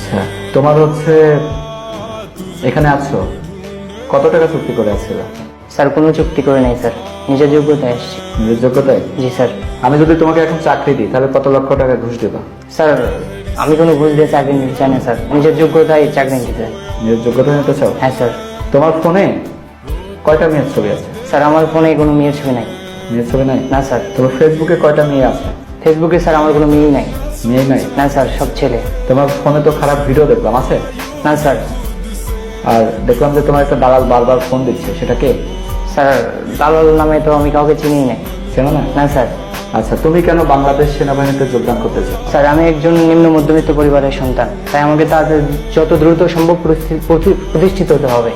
আচ্ছা তোমার হচ্ছে এখানে আছো। কত টাকা চুক্তি করে আসছিল স্যার কোনো চুক্তি করে নাই স্যার। নিজের যোগ্যতায় এসেছি। নিজের যোগ্যতায়? জি স্যার। আমি যদি তোমাকে এখন চাকরি দিই তাহলে কত লক্ষ টাকা ঘুষ দেবা? স্যার আমি কোনো ঘুষ দিয়ে চাকরি নিতে চাই না স্যার। নিজের যোগ্যতায় চাকরি নিতে চাই। নিজের যোগ্যতা নিতে চাও? হ্যাঁ স্যার। তোমার ফোনে কয়টা মেয়ের ছবি আছে? স্যার আমার ফোনে কোনো মেয়ের ছবি নাই। মেয়ের ছবি নাই? না স্যার। তোমার ফেসবুকে কয়টা মেয়ে আছে? ফেসবুকে স্যার আমার কোনো মেয়েই নাই। মেয়ে নাই। না স্যার সব ছেলে। তোমার ফোনে তো খারাপ ভিডিও দেখলাম আছে? না স্যার। আর দেখলাম যে তোমার একটা দালাল বারবার ফোন দিচ্ছে সেটা কে? স্যার দালাল নামে তো আমি কাউকে চিনি নাই চেনো না? না স্যার। আচ্ছা তুমি কেন বাংলাদেশ সেনাবাহিনীতে যোগদান করতে চাও? স্যার আমি একজন নিম্ন মধ্যবিত্ত পরিবারের সন্তান। তাই আমাকে তাদের যত দ্রুত সম্ভব প্রতি- প্রতিষ্ঠিত হতে হবে।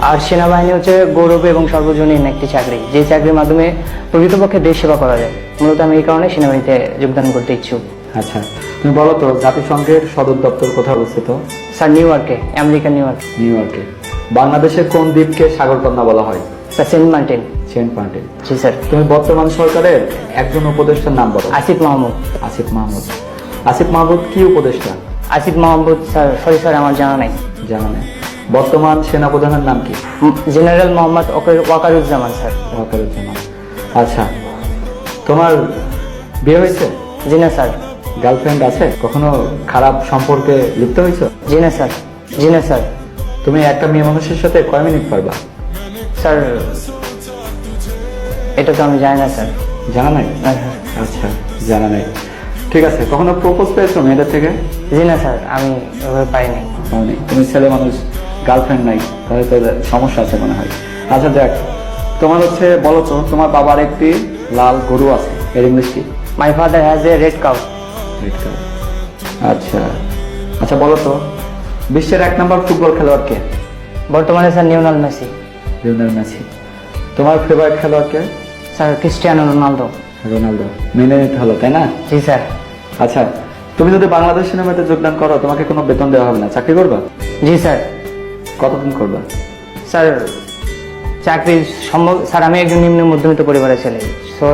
আর সেনাবাহিনী হচ্ছে গৌরব এবং সর্বজনীন একটি চাকরি। যে চাকরির মাধ্যমে প্রকৃতপক্ষে দেশ সেবা করা যায়। মূলত আমি এই কারণে সেনাবাহিনীতে যোগদান করতে ইচ্ছুক। আচ্ছা তুমি বলো তো জাতিসংঘের সদর দপ্তর কোথায় অবস্থিত? স্যার নিউ ইয়র্কে আমেরিকা নিউ ইয়র্ক। নিউ ইয়র্কে। বাংলাদেশের কোন দ্বীপকে সাগরকন্যা বলা হয়? Sir Saint Martin. Saint Martin. জি স্যার। তুমি বর্তমান সরকারের একজন উপদেষ্টার নাম বলো। আসিফ মাহমুদ। আসিফ মাহমুদ। আসিফ মাহমুদ কি উপদেষ্টা? Asif Mahmud sir sorry sir আমার জানা নাই। জানা নেই। বর্তমান সেনাপ্রধানের নাম কি? General Mohammad Waker- Wakeruzzaman sir. Wakeruzzaman. আচ্ছা তোমার বিয়ে হয়েছে? জি না স্যার। গার্লফ্রেন্ড আছে? কখনো খারাপ সম্পর্কে লিপ্ত হয়েছে? জি না স্যার। জি না স্যার। তুমি একটা মেয়ে মানুষের সাথে কয় মিনিট পারবা? স্যার এটা তো আমি জানি না স্যার। জানা নাই? আচ্ছা জানা নাই। ঠিক আছে কখনো প্রপোজ পেয়েছ মেয়েদের থেকে? জি না স্যার আমি ওভাবে পাইনি। তুমি ছেলে মানুষ গার্লফ্রেন্ড নাই তাহলে তো সমস্যা আছে মনে হয়। আচ্ছা দেখ তোমার হচ্ছে বলো তো তোমার বাবার একটি লাল গরু আছে এর ইংলিশ কি? My father has a red cow আচ্ছা। আচ্ছা বলো তো বিশ্বের এক নম্বর ফুটবল খেলোয়াড় কে? বর্তমানে sir Lionel Messi. Lionel Messi. তোমার ফেভারিট খেলোয়াড় কে? Sir Cristiano Ronaldo. রোনালদো। মেনে নিতে হলো তাই না? জি স্যার। আচ্ছা তুমি যদি বাংলাদেশ সিনেমাতে যোগদান করো তোমাকে কোনো বেতন দেওয়া হবে না। চাকরি করবা? জি স্যার। কতদিন করবা? স্যার চাকরি সম্ভব স্যার আমি একজন নিম্ন মধ্যবিত্ত পরিবারের ছেলে। সো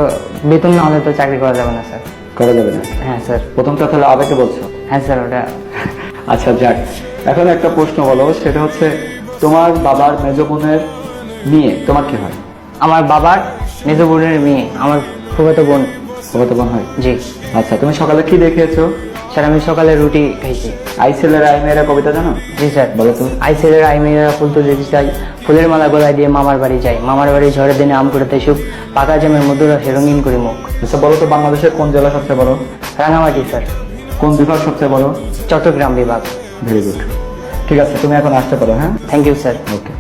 বেতন না হলে তো চাকরি করা যাবে না স্যার। করা যাবে না? হ্যাঁ স্যার। প্রথমটা তাহলে আবেগে বলছো? হ্যাঁ স্যার ওটা আচ্ছা যাক। এখন একটা প্রশ্ন বলো সেটা হচ্ছে তোমার বাবার মেজ বোনের নিয়ে তোমার কি হয়? আমার বাবার মেজ বোনের মেয়ে আমার ফুফাতো বোন। কত বোন হয়? জি। আচ্ছা তুমি সকালে কি দেখেছ স্যার আমি সকালে রুটি খাইছি। আই ছেলের আই মেয়েরা কবিতা জানো? জি স্যার। বলো তো। আইসেলের আই মেয়েরা ফুল তুলে দিতে চাই। ফুলের মালা গলায় দিয়ে মামার বাড়ি যাই। মামার বাড়ি ঝড়ের দিনে আম কুড়াতে সুখ পাকা জামের মধুর রসে রঙিন করি মুখ। আচ্ছা বলো তো বাংলাদেশের কোন জেলা সবচেয়ে বড়? রাঙামাটি স্যার কোন বিভাগ সবচেয়ে বড়? চট্টগ্রাম বিভাগ। ভেরি গুড ঠিক আছে তুমি এখন আসতে পারো হ্যাঁ? Thank you sir okay